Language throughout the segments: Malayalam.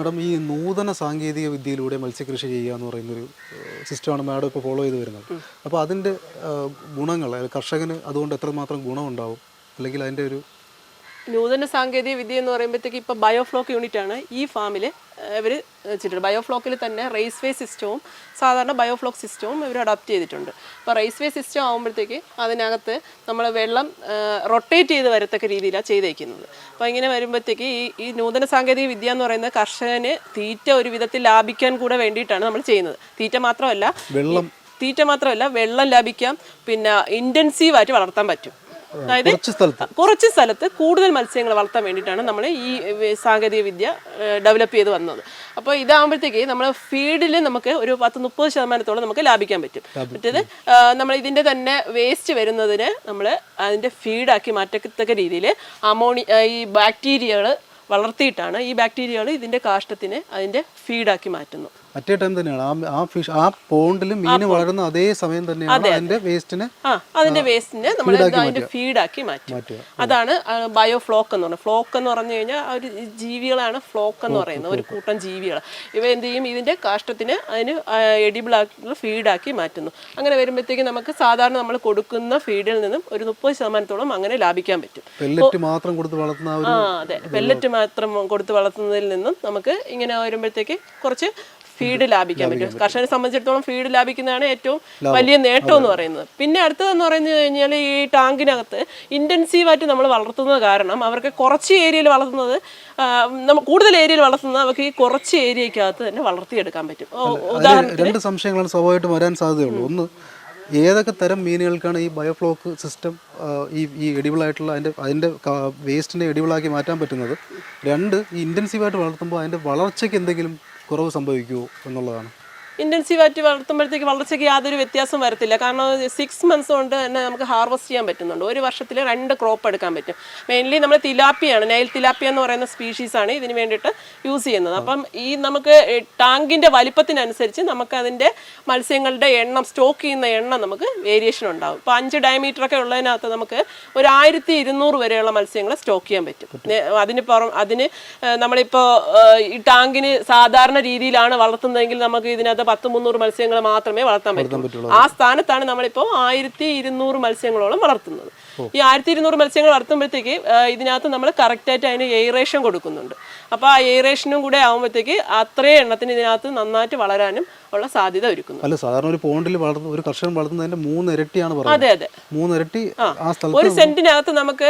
മാഡം ഈ നൂതന സാങ്കേതിക വിദ്യയിലൂടെ മത്സ്യകൃഷി ചെയ്യുക എന്ന് പറയുന്നൊരു സിസ്റ്റമാണ് മാഡം ഇപ്പോൾ ഫോളോ ചെയ്ത് വരുന്നത്. അപ്പോൾ അതിന്റെ ഗുണങ്ങൾ കർഷകന് അതുകൊണ്ട് എത്രമാത്രം ഗുണമുണ്ടാവും അല്ലെങ്കിൽ അതിന്റെ ഒരു നൂതന സാങ്കേതിക വിദ്യ എന്ന് പറയുമ്പോഴത്തേക്ക് ഇപ്പോൾ ബയോഫ്ലോക്ക് യൂണിറ്റ് ആണ്. ഈ ഫാമിൽ ഇവർ വെച്ചിട്ടുണ്ട് ബയോഫ്ലോക്കിൽ തന്നെ റേസ്വേ സിസ്റ്റവും സാധാരണ ബയോഫ്ലോക്ക് സിസ്റ്റവും ഇവർ അഡാപ്റ്റ് ചെയ്തിട്ടുണ്ട്. അപ്പോൾ റേസ്വേ സിസ്റ്റം ആകുമ്പോഴത്തേക്ക് അതിനകത്ത് നമ്മൾ വെള്ളം റൊട്ടേറ്റ് ചെയ്ത് വരത്തക്ക രീതിയിലാണ് ചെയ്തേക്കുന്നത്. അപ്പോൾ ഇങ്ങനെ വരുമ്പോഴത്തേക്ക് ഈ ഈ നൂതന സാങ്കേതിക വിദ്യ എന്ന് പറയുന്നത് കർഷകന് തീറ്റ ഒരു വിധത്തിൽ ലാഭിക്കാൻ കൂടെ വേണ്ടിയിട്ടാണ് നമ്മൾ ചെയ്യുന്നത്. തീറ്റ മാത്രമല്ല വെള്ളം തീറ്റ മാത്രമല്ല വെള്ളം ലാഭിക്കാം പിന്നെ ഇന്റൻസീവായിട്ട് വളർത്താൻ പറ്റും. അതായത് കുറച്ച് സ്ഥലത്ത്. കൂടുതൽ മത്സ്യങ്ങൾ വളർത്താൻ വേണ്ടിയിട്ടാണ് നമ്മൾ ഈ സാങ്കേതിക വിദ്യ ഡെവലപ്പ് ചെയ്ത് വന്നത്. അപ്പോൾ ഇതാകുമ്പോഴത്തേക്ക് നമ്മൾ ഫീഡിൽ നമുക്ക് ഒരു പത്ത് മുപ്പത് ശതമാനത്തോളം നമുക്ക് ലാഭിക്കാൻ പറ്റും. മറ്റേത് നമ്മൾ ഇതിന്റെ തന്നെ വേസ്റ്റ് വരുന്നതിന് നമ്മൾ അതിന്റെ ഫീഡാക്കി മാറ്റത്തക്ക രീതിയിൽ അമോണി ഈ ബാക്ടീരിയകൾ വളർത്തിയിട്ടാണ് ഈ ബാക്ടീരിയകൾ ഇതിന്റെ കാഷ്ടത്തിന് അതിന്റെ ഫീഡാക്കി മാറ്റുന്നു മറ്റേ ടൈം തന്നെയാണ്. ആ ആ ഫിഷ് ആ പോണ്ടിൽ മീൻ വളരുന്ന അതേ സമയം തന്നെയാണ് അതിന്റെ വേസ്റ്റിനെ അതിന്റെ വേസ്റ്റിനെ നമ്മൾ അതിന്റെ ഫീഡാക്കി മാറ്റും അതാണ് ബയോ ഫ്ലോക്ക് എന്ന് പറയുന്നത് ഫ്ലോക്ക് എന്ന് പറഞ്ഞു കഴിഞ്ഞാൽ ഒരു ജീവികളാണ് ഫ്ലോക്ക് എന്ന് പറയുന്നത്. ഒരു കൂട്ടം ജീവികൾ ഇവ എന്ത് ചെയ്യും? ഇതിന്റെ കാഷ്ടത്തിന് അതിന് എഡിബിൾ ആയിട്ടുള്ള ഫീഡാക്കി മാറ്റുന്നു. അങ്ങനെ വരുമ്പോഴത്തേക്ക് നമുക്ക് സാധാരണ നമ്മൾ കൊടുക്കുന്ന ഫീഡിൽ നിന്നും ഒരു മുപ്പത് ശതമാനത്തോളം അങ്ങനെ ലാഭിക്കാൻ പറ്റും. പെല്ലറ്റ് മാത്രം കൊടുത്ത് വളർത്തുന്ന ആ അതെ. പെല്ലറ്റ് മാത്രം കൊടുത്ത് വളർത്തുന്നതിൽ നിന്നും നമുക്ക് ഇങ്ങനെ വരുമ്പോഴത്തേക്ക് കുറച്ച് ഫീഡ് ലാഭിക്കാൻ പറ്റും. കർഷകരെ സംബന്ധിച്ചിടത്തോളം ഫീഡ് ലാഭിക്കുന്നതാണ് ഏറ്റവും വലിയ നേട്ടം എന്ന് പറയുന്നത്. പിന്നെ അടുത്തതെന്ന് പറഞ്ഞു കഴിഞ്ഞാൽ ഈ ടാങ്കിനകത്ത് ഇന്റൻസീവായിട്ട് നമ്മൾ വളർത്തുന്നത് കാരണം അവർക്ക് കുറച്ച് ഏരിയയിൽ വളർത്തുന്നത് നമ്മൾ കൂടുതൽ ഏരിയയിൽ വളർത്തുന്നത് അവർക്ക് ഈ കുറച്ച് ഏരിയക്കകത്ത് തന്നെ വളർത്തിയെടുക്കാൻ പറ്റും. ഉദാഹരണത്തിന് ഉദാഹരണം രണ്ട് സംശയങ്ങളാണ് സ്വാഭാവികമായിട്ടും വരാൻ സാധ്യതയുള്ളൂ. ഒന്ന് ഏതൊക്കെ തരം മീനുകൾക്കാണ് ഈ ബയോഫ്ലോക്ക് സിസ്റ്റം ഈ ഈ എഡിബിൾ ആയിട്ടുള്ള അതിന്റെ അതിന്റെ വേസ്റ്റിനെ എഡിബിളാക്കി മാറ്റാൻ പറ്റുന്നത്? രണ്ട് ഈ ഇന്റൻസീവായിട്ട് വളർത്തുമ്പോൾ അതിന്റെ വളർച്ചയ്ക്ക് എന്തെങ്കിലും കുറവ് സംഭവിക്കുമോ എന്നുള്ളതാണ്. ഇന്റൻസീവായിട്ട് വളർത്തുമ്പോഴത്തേക്ക് വളർച്ചയ്ക്ക് യാതൊരു വ്യത്യാസം വരത്തില്ല. കാരണം സിക്സ് മന്ത്സ് കൊണ്ട് തന്നെ നമുക്ക് ഹാർവസ്റ്റ് ചെയ്യാൻ പറ്റുന്നുണ്ട്. ഒരു വർഷത്തിൽ രണ്ട് ക്രോപ്പ് എടുക്കാൻ പറ്റും. മെയിൻലി നമ്മൾ തിലാപ്പിയാണ് നൈൽ തിലാപ്പിയ എന്ന് പറയുന്ന സ്പീഷീസാണ് ഇതിന് വേണ്ടിയിട്ട് യൂസ് ചെയ്യുന്നത്. അപ്പം ഈ നമുക്ക് ടാങ്കിന്റെ വലിപ്പത്തിനനുസരിച്ച് നമുക്ക് അതിന്റെ മത്സ്യങ്ങളുടെ എണ്ണം സ്റ്റോക്ക് ചെയ്യുന്ന എണ്ണം നമുക്ക് വേരിയേഷൻ ഉണ്ടാകും ഇപ്പോൾ അഞ്ച് ഡയമീറ്റർ ഒക്കെ ഉള്ളതിനകത്ത് നമുക്ക് ഒരു ആയിരത്തി ഇരുന്നൂറ് വരെയുള്ള മത്സ്യങ്ങൾ സ്റ്റോക്ക് ചെയ്യാൻ പറ്റും. അതിന് പുറം അതിന് നമ്മളിപ്പോൾ ഈ ടാങ്കിന് സാധാരണ രീതിയിലാണ് വളർത്തുന്നതെങ്കിൽ നമുക്ക് ഇതിനകത്ത് പത്ത് മുന്നൂറ് മത്സ്യങ്ങൾ മാത്രമേ വളർത്താൻ പറ്റുള്ളൂ. ആ സ്ഥാനത്താണ് നമ്മളിപ്പോൾ ആയിരത്തി ഇരുന്നൂറ് മത്സ്യങ്ങളോളം വളർത്തുന്നത്. ഈ ആയിരത്തി ഇരുന്നൂറ് മത്സ്യങ്ങൾ വളർത്തുമ്പോഴത്തേക്ക് ഇതിനകത്ത് നമ്മൾ കറക്റ്റായിട്ട് അതിന് എയറേഷൻ കൊടുക്കുന്നുണ്ട്. അപ്പോൾ ആ എയറേഷനും കൂടെ ആകുമ്പോഴത്തേക്ക് അത്രയും എണ്ണത്തിന് ഇതിനകത്ത് നന്നായിട്ട് വളരാനും ഉള്ള സാധ്യത ഒരുക്കുന്നു. അല്ല സാധാരണ ഒരു പോണ്ടിൽ വളർത്തുന്ന ഒരു കർഷകൻ വളർത്തുന്നതിന്റെ മൂന്ന് ഇരട്ടിയാണ് പറയുന്നത്. അതെ അതെ. മൂന്ന് ഇരട്ടി ആ സ്ഥലത്ത് ഒരു സെന്റിനകത്ത് നമുക്ക്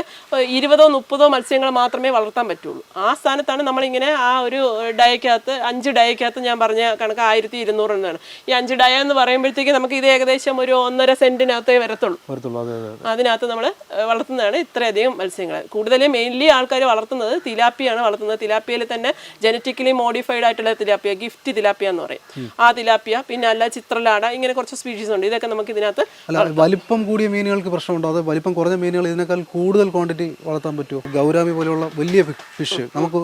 ഇരുപതോ മുപ്പതോ മത്സ്യങ്ങൾ മാത്രമേ വളർത്താൻ പറ്റുള്ളൂ. ആ സ്ഥാനത്താണ് നമ്മളിങ്ങനെ ആ ഒരു ഡയക്കകത്ത് അഞ്ച് ഡയക്കകത്ത് ഞാൻ പറഞ്ഞ കണക്ക് ആയിരത്തി ഇരുന്നൂറ് എന്നാണ് ഈ അഞ്ച് ഡയ എന്ന് പറയുമ്പോഴത്തേക്ക് നമുക്ക് ഇത് ഏകദേശം ഒരു ഒന്നര സെന്റിനകത്തേ വരത്തുള്ളൂ. വരത്തുള്ളൂ. അതെ അതെ അതെ. അതിനകത്ത് നമ്മൾ വളർത്തുന്നതാണ് ഇത്രയധികം മത്സ്യങ്ങൾ കൂടുതലും മെയിൻലി ആൾക്കാർ വളർത്തുന്നത് തിലാപ്പിയാണ് വളർത്തുന്നത്. തിലാപ്പിയയിൽ തന്നെ ജനറ്റിക്കലി മോഡിഫൈഡ് ആയിട്ടുള്ള തിലാപ്പിയ ഗിഫ്റ്റ് തിലാപ്പിയ എന്ന് പറയും. ആ തിലാപ്പിയ പിന്നെ അല്ല ചിത്രലാട ഇങ്ങനെ കുറച്ച് സ്പീഷീസ് ഉണ്ട്. ഇതൊക്കെ നമുക്ക് ഇതിനകത്ത് വലിപ്പം കൂടിയ മീനുകൾക്ക് പ്രശ്നമുണ്ടോ? അത് വലിപ്പം കുറഞ്ഞ മീനുകൾ ഇതിനേക്കാൾ കൂടുതൽ ക്വാണ്ടിറ്റി വളർത്താൻ പറ്റുമോ ഗൗരാമി പോലെയുള്ള വലിയ ഫിഷ് നമുക്ക്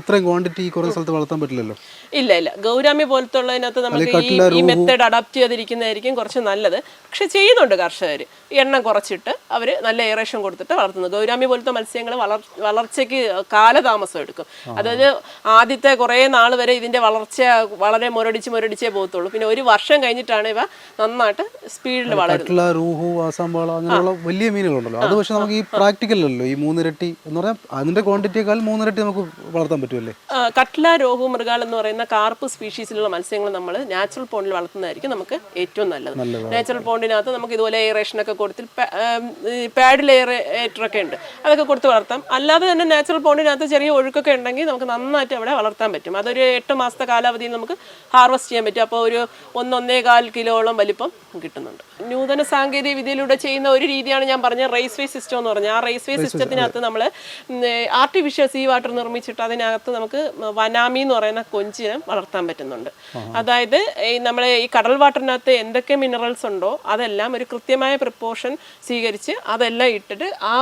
ഇത്രയും ക്വാണ്ടിറ്റി കുറഞ്ഞ കുറേ സ്ഥലത്ത് വളർത്താൻ പറ്റില്ലല്ലോ? ഇല്ല ഇല്ല. ഗൗരാമി പോലത്തെ ഉള്ളതിനകത്ത് നമുക്ക് ഈ മെത്തേഡ് അഡാപ്റ്റ് ചെയ്തിരിക്കുന്നതായിരിക്കും കുറച്ച് നല്ലത്. പക്ഷെ ചെയ്യുന്നുണ്ട് കർഷകർ എണ്ണം കുറച്ചിട്ട് അവർ നല്ല എയറേഷൻ കൊടുത്തിട്ട് വളർത്തുന്നത്. ഗൗരാമി പോലത്തെ മത്സ്യങ്ങൾ വളർ വളർച്ചയ്ക്ക് കാലതാമസം എടുക്കും. അതായത് ആദ്യത്തെ കുറേ നാൾ വരെ ഇതിന്റെ വളർച്ച വളരെ മുരടിച്ച് മുരടിച്ചേ പോകത്തുള്ളൂ. പിന്നെ ഒരു വർഷം കഴിഞ്ഞിട്ടാണ് ഇവ നന്നായിട്ട് സ്പീഡിൽ വളരുന്നത്. കട്ട്ല റൂഹു ആസാമ്പാള അങ്ങനെയുള്ള വലിയ മീനുകളുണ്ടല്ലോ. അത് പക്ഷേ നമുക്ക് ഈ പ്രാക്ടിക്കലല്ലോ ഈ മൂന്നിരട്ടി എന്ന് പറഞ്ഞാൽ അതിന്റെ ക്വാണ്ടിറ്റിയേക്കാൾ മൂന്നിരട്ടി നമുക്ക് വളർത്താൻ പറ്റുമല്ലേ കട്ട്ല രോഹു മൃഗാൽ എന്ന് പറയുന്ന കാർപ്പ് സ്പീഷീസിലുള്ള മത്സ്യങ്ങൾ നമ്മൾ നാച്ചുറൽ പോണ്ടിൽ വളർത്തുന്നതായിരിക്കും നമുക്ക് ഏറ്റവും നല്ലത്. നാച്ചുറൽ പോണ്ടിനകത്ത് നമുക്ക് ഇതുപോലെ എയറേഷൻ ഒക്കെ പാഡ് ലെയർ ഏറ്ററൊക്കെ ഉണ്ട്. അതൊക്കെ കൊടുത്ത് വളർത്താം. അല്ലാതെ തന്നെ നാച്ചുറൽ പോണ്ടിനകത്ത് ചെറിയ ഒഴുക്കൊക്കെ ഉണ്ടെങ്കിൽ നമുക്ക് നന്നായിട്ട് അവിടെ വളർത്താൻ പറ്റും. അതൊരു എട്ട് മാസത്തെ കാലാവധിയിൽ നമുക്ക് ഹാർവസ്റ്റ് ചെയ്യാൻ പറ്റും. അപ്പോൾ ഒരു ഒന്നൊന്നേ കാൽ കിലോളം വലിപ്പം കിട്ടുന്നുണ്ട്. നൂതന സാങ്കേതിക വിദ്യയിലൂടെ ചെയ്യുന്ന ഒരു രീതിയാണ് ഞാൻ പറഞ്ഞ റേസ് വേ സിസ്റ്റം എന്ന് പറഞ്ഞാൽ ആ റേസ് വേ സിസ്റ്റത്തിനകത്ത് നമ്മൾ ആർട്ടിഫിഷ്യൽ സീ വാട്ടർ നിർമ്മിച്ചിട്ട് അതിനകത്ത് നമുക്ക് വനാമി എന്ന് പറയുന്ന കൊഞ്ചിനെ വളർത്താൻ പറ്റുന്നുണ്ട്. അതായത് ഈ നമ്മളെ ഈ കടൽ വാട്ടറിനകത്ത് എന്തൊക്കെ മിനറൽസ് ഉണ്ടോ അതെല്ലാം ഒരു കൃത്യമായ പ്രിപ്പോർഷൻ സ്വീകരിച്ച് അതെല്ലാം ഇട്ടിട്ട് ആ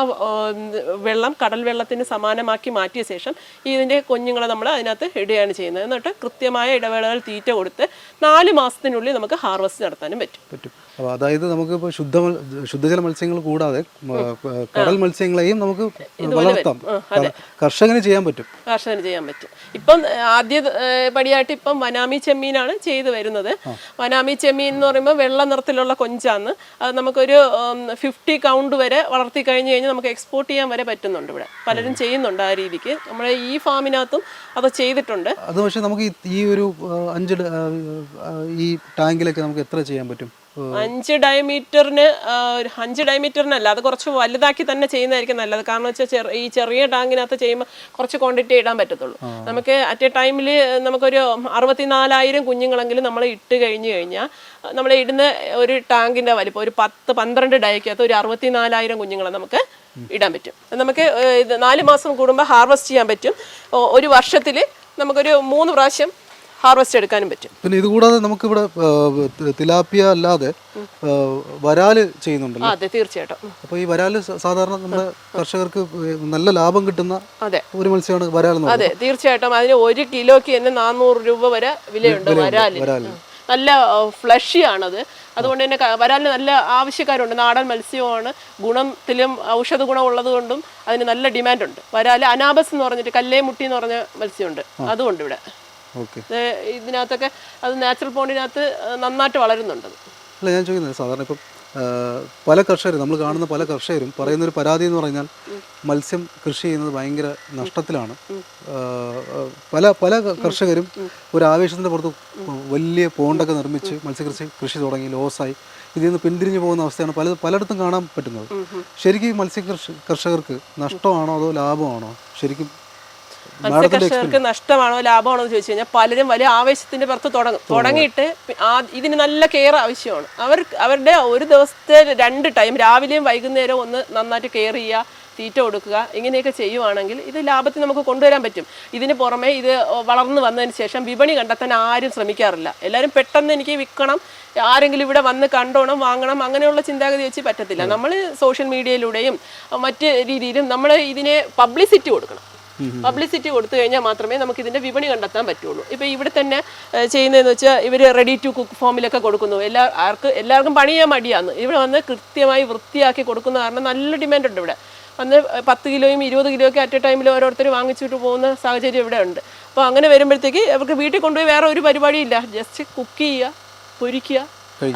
വെള്ളം കടൽ വെള്ളത്തിന് സമാനമാക്കി മാറ്റിയ ശേഷം ഇതിന്റെ കുഞ്ഞുങ്ങളെ നമ്മൾ അതിനകത്ത് ഇടുകയാണ് ചെയ്യുന്നത്. എന്നിട്ട് കൃത്യമായ ഇടവേളകൾ തീറ്റ കൊടുത്ത് നാല് മാസത്തിനുള്ളിൽ നമുക്ക് ഹാർവസ്റ്റ് നടത്താനും പറ്റും. പറ്റും. അപ്പോൾ അതായത് നമുക്കിപ്പോൾ ശുദ്ധ ശുദ്ധജല മത്സ്യങ്ങൾ കൂടാതെ കടൽ മത്സ്യങ്ങളെയും നമുക്ക് വളർത്താം. കർഷകന് ചെയ്യാൻ പറ്റും. കർഷകന് ചെയ്യാൻ പറ്റും. ഇപ്പം ആദ്യ പടിയായിട്ട് ഇപ്പം വനാമി ചെമ്മീനാണ് ചെയ്തു വരുന്നത്. വനാമി ചെമ്മീൻ എന്ന് പറയുമ്പോൾ വെള്ള നിറത്തിലുള്ള കൊഞ്ചാന്ന്. അത് നമുക്കൊരു ഫിഫ്റ്റി കൗണ്ട് വരെ വളർത്തി കഴിഞ്ഞ് കഴിഞ്ഞാൽ നമുക്ക് എക്സ്പോർട്ട് ചെയ്യാൻ വരെ പറ്റുന്നുണ്ട് ഇവിടെ. പലരും ചെയ്യുന്നുണ്ട് ആ രീതിക്ക്. നമ്മുടെ ഈ ഫാമിനകത്തും അത് ചെയ്തിട്ടുണ്ട്. അത് പക്ഷേ നമുക്ക് ഈ- ഒരു അഞ്ച് ഈ ടാങ്കിലൊക്കെ നമുക്ക് എത്ര ചെയ്യാൻ പറ്റും? അഞ്ച് ഡയമീറ്ററിന് അഞ്ച് ഡയമീറ്ററിനല്ല അത് കുറച്ച് വലുതാക്കി തന്നെ ചെയ്യുന്നതായിരിക്കും നല്ലത്. കാരണം വെച്ചാൽ ചെറിയ ഈ ചെറിയ ടാങ്കിനകത്ത് ചെയ്യുമ്പോൾ കുറച്ച് ക്വാണ്ടിറ്റി ഇടാൻ പറ്റത്തുള്ളൂ. നമുക്ക് അറ്റ് എ ടൈമിൽ നമുക്കൊരു അറുപത്തിനാലായിരം കുഞ്ഞുങ്ങളെങ്കിലും നമ്മൾ ഇട്ട് കഴിഞ്ഞു കഴിഞ്ഞാൽ നമ്മൾ ഇടുന്ന ഒരു ടാങ്കിന്റെ വലിപ്പം ഒരു പത്ത് പന്ത്രണ്ട് ഡയക്കകത്ത് ഒരു അറുപത്തിനാലായിരം കുഞ്ഞുങ്ങളെ നമുക്ക് ഇടാൻ പറ്റും. നമുക്ക് നാല് മാസം കൂടുമ്പോൾ ഹാർവസ്റ്റ് ചെയ്യാൻ പറ്റും. ഒരു വർഷത്തിൽ നമുക്കൊരു മൂന്ന് പ്രാവശ്യം ഹാർവെസ്റ്റ് എടുക്കാനും പറ്റും. പിന്നെ ഇതുകൂടാതെ നമുക്ക് ഇവിടെ തിലാപ്പിയ അല്ലാതെ വരാൽ ചെയ്യുന്നുണ്ടല്ലോ. അതെ തീർച്ചയായിട്ടും. അപ്പൊ അപ്പോൾ ഈ വരാൽ സാധാരണ നമ്മുടെ കർഷകർക്ക് നല്ല ലാഭം കിട്ടുന്ന അതെ. ഒരു മത്സ്യമാണ് വരാൽ അതെ തീർച്ചയായിട്ടും. അതിന് ഒരു കിലോയ്ക്ക് തന്നെ നാനൂറ് രൂപ വരെ വിലയുണ്ട് വരാൽ. നല്ല ഫ്ലഷിയാണത്. അതുകൊണ്ട് തന്നെ വരാലിന് നല്ല ആവശ്യക്കാരുണ്ട്. നാടൻ മത്സ്യമാണ്. ഗുണത്തിലും ഔഷധ ഗുണം ഉള്ളത് കൊണ്ടും അതിന് നല്ല ഡിമാൻഡ് ഉണ്ട് വരാൽ അനാബസ് എന്ന് പറഞ്ഞിട്ട് കല്ലേമുട്ടി എന്ന് പറഞ്ഞ മത്സ്യമുണ്ട്. അതുകൊണ്ട് ഇവിടെ. ഇതിനകത്തൊക്കെ അത് നാച്ചുറൽ പോണ്ടിനകത്ത് നന്നായിട്ട് വളരുന്നുണ്ട്. അല്ല ഞാൻ ചോദിക്കുന്നത് സാധാരണ ഇപ്പം പല കർഷകരും നമ്മൾ കാണുന്ന പല കർഷകരും പറയുന്ന ഒരു പരാതി എന്ന് പറഞ്ഞാൽ മത്സ്യം കൃഷി ചെയ്യുന്നത് ഭയങ്കര നഷ്ടത്തിലാണ്. പല പല കർഷകരും ഒരു ആവേശത്തിന്റെ പുറത്ത് വലിയ പോണ്ടൊക്കെ നിർമ്മിച്ച് മത്സ്യകൃഷി കൃഷി തുടങ്ങി ലോസായി. ഇതിൽ നിന്ന് പിന്തിരിഞ്ഞു പോകുന്ന അവസ്ഥയാണ് പല പലയിടത്തും കാണാൻ പറ്റുന്നത്. ശരിക്കും മത്സ്യകൃഷി മത്സ്യ കർഷകർക്ക് നഷ്ടമാണോ അതോ ലാഭമാണോ? ശരിക്കും മാഡത്തിന്റെ കർഷകർക്ക് നഷ്ടമാണോ ലാഭമാണോ എന്ന് ചോദിച്ചു കഴിഞ്ഞാൽ പലരും വലിയ ആവേശത്തിന്റെ പുറത്ത് തുടങ്ങും. തുടങ്ങിയിട്ട് ഇതിന് നല്ല കെയർ ആവശ്യമാണ്. അവർ അവരുടെ ഒരു ദിവസത്തെ രണ്ട് ടൈം രാവിലെയും വൈകുന്നേരവും ഒന്ന് നന്നായിട്ട് കെയർ ചെയ്യുക തീറ്റ കൊടുക്കുക ഇങ്ങനെയൊക്കെ ചെയ്യുവാണെങ്കിൽ ഇത് ലാഭത്തിൽ നമുക്ക് കൊണ്ടുവരാൻ പറ്റും. ഇതിന് പുറമെ ഇത് വളർന്നു വന്നതിന് ശേഷം വിപണി കണ്ടെത്താൻ ആരും ശ്രമിക്കാറില്ല. എല്ലാവരും പെട്ടെന്ന് എനിക്ക് വിൽക്കണം ആരെങ്കിലും ഇവിടെ വന്ന് കണ്ടോണം വാങ്ങണം അങ്ങനെയുള്ള ചിന്താഗതി വെച്ച് പറ്റത്തില്ല. നമ്മൾ സോഷ്യൽ മീഡിയയിലൂടെയും മറ്റ് രീതിയിലും നമ്മൾ ഇതിനെ പബ്ലിസിറ്റി കൊടുക്കണം. പബ്ലിസിറ്റി കൊടുത്തു കഴിഞ്ഞാൽ മാത്രമേ നമുക്ക് ഇതിന്റെ വിപണി കണ്ടെത്താൻ പറ്റുള്ളൂ. ഇപ്പൊ ഇവിടെ തന്നെ ചെയ്യുന്നതെന്ന് വെച്ചാൽ ഇവർ റെഡി ടു കുക്ക് ഫോമിലൊക്കെ കൊടുക്കുന്നു. എല്ലാ ആർക്ക് എല്ലാവർക്കും പണി ചെയ്യാൻ മടിയാന്ന് ഇവിടെ വന്ന് കൃത്യമായി വൃത്തിയാക്കി കൊടുക്കുന്ന കാരണം നല്ല ഡിമാൻഡ് ഉണ്ട് ഇവിടെ. വന്ന് പത്ത് കിലോയും ഇരുപത് കിലോ ഒക്കെ അറ്റ് എ ടൈമിൽ ഓരോരുത്തർ വാങ്ങിച്ചിട്ട് പോകുന്ന സാഹചര്യം ഇവിടെ ഉണ്ട്. അപ്പോൾ അങ്ങനെ വരുമ്പോഴത്തേക്ക് അവർക്ക് വീട്ടിൽ കൊണ്ടുപോയി വേറെ ഒരു പരിപാടിയില്ല. ജസ്റ്റ് കുക്ക് ചെയ്യുക പൊരിക്കുക